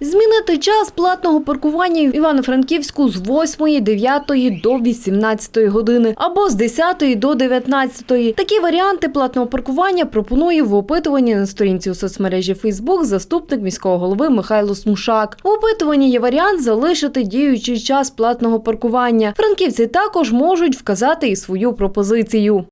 Змінити час платного паркування в Івано-Франківську з 8, 9 до 18 години або з 10 до 19. Такі варіанти платного паркування пропонує в опитуванні на сторінці у соцмережі Фейсбук заступник міського голови Михайло Смушак. В опитуванні є варіант залишити діючий час платного паркування. Франківці також можуть вказати і свою пропозицію.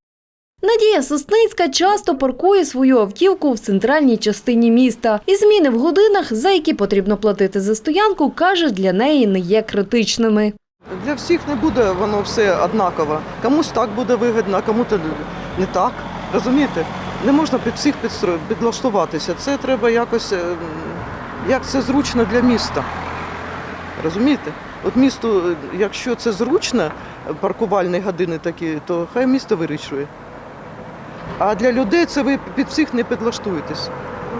Надія Сосницька часто паркує свою автівку в центральній частині міста. І зміни в годинах, за які потрібно платити за стоянку, каже, для неї не є критичними. Для всіх не буде воно все однаково. Комусь так буде вигідно, а кому-то не так. Розумієте? Не можна під всіх підлаштуватися. Це треба якось, е, як це зручно для міста. Розумієте? От місту, е, якщо це зручно, е, паркувальні години такі, то хай місто вирішує. А для людей це ви під всіх не підлаштуєтесь.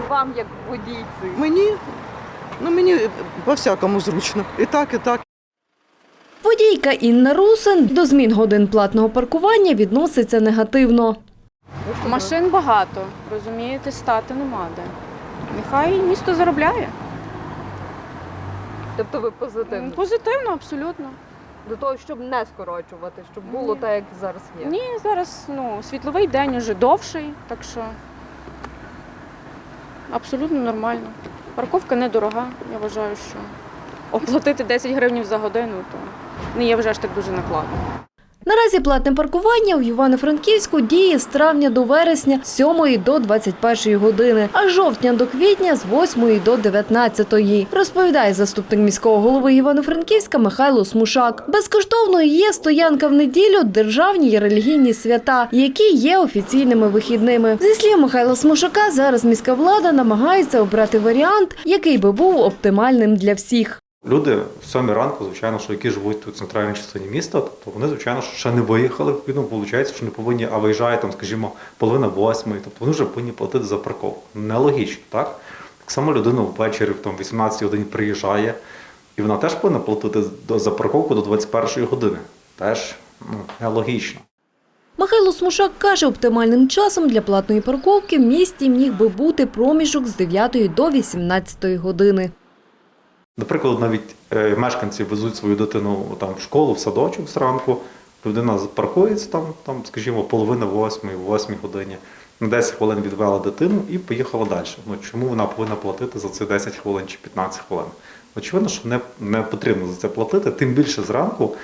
Вам як водійці. Мені, ну мені е, по-всякому зручно. І так, і так. Водійка Інна Русин до змін годин платного паркування відноситься негативно. Машин багато, розумієте, стати нема де. Нехай місто заробляє. Тобто ви позитивно. Позитивно, абсолютно. До того, щоб не скорочувати, щоб було Ні. так, як зараз є. Ні, зараз ну, світловий день уже довший, так що абсолютно нормально. Парковка недорога, я вважаю, що оплатити 10 гривень за годину, то не є вже ж так дуже накладно. Наразі платне паркування у Івано-Франківську діє з травня до вересня з 7 до 21 години, а жовтня до квітня з 8 до 19, розповідає заступник міського голови Івано-Франківська Михайло Смушак. Безкоштовною є стоянка в неділю, державні і релігійні свята, які є офіційними вихідними. Зі слів Михайла Смушака, зараз міська влада намагається обрати варіант, який би був оптимальним для всіх. Люди в сьомій ранку, звичайно, що які живуть у центральній частині міста, тобто вони, звичайно, ще не виїхали, відповідно, виходить, що не повинні, а виїжджає там, скажімо, половина восьмої, тобто вони вже повинні платити за парковку. Нелогічно, так? Так само людина ввечері в там, 18 годині приїжджає, і вона теж повинна платити за парковку до 21 години. Теж ну, нелогічно. Михайло Смушак каже, оптимальним часом для платної парковки в місті міг би бути проміжок з 9 до 18 години. Наприклад, навіть е, мешканці везуть свою дитину там в школу, в садочок зранку. Людина паркується там, там, скажімо, половина восьмої, восьмій годині. На 10 хвилин відвела дитину і поїхала далі. Ну чому вона повинна платити за це 10 хвилин чи 15 хвилин? Очевидно, що не, не потрібно за це платити, тим більше зранку.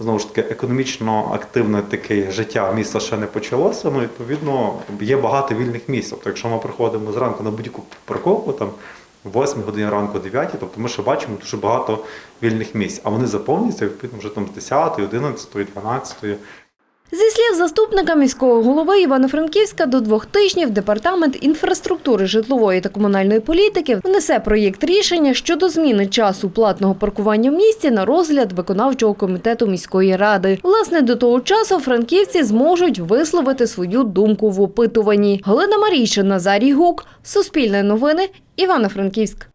Знову ж таки, економічно активне таке життя міста ще не почалося. Ну, відповідно, є багато вільних місць. Тобто, якщо ми приходимо зранку на будь-яку парковку, там 8 годині ранку, 9, тобто ми ще бачимо дуже багато вільних місць, а вони заповнюються відповідно вже там з 10, 11, 12. Зі слів заступника міського голови Івано-Франківська, до двох тижнів департамент інфраструктури житлової та комунальної політики внесе проєкт рішення щодо зміни часу платного паркування в місті на розгляд виконавчого комітету міської ради. Власне, до того часу франківці зможуть висловити свою думку в опитуванні. Галина Марійшин, Назарій Гук, Суспільне новини, Івано-Франківськ.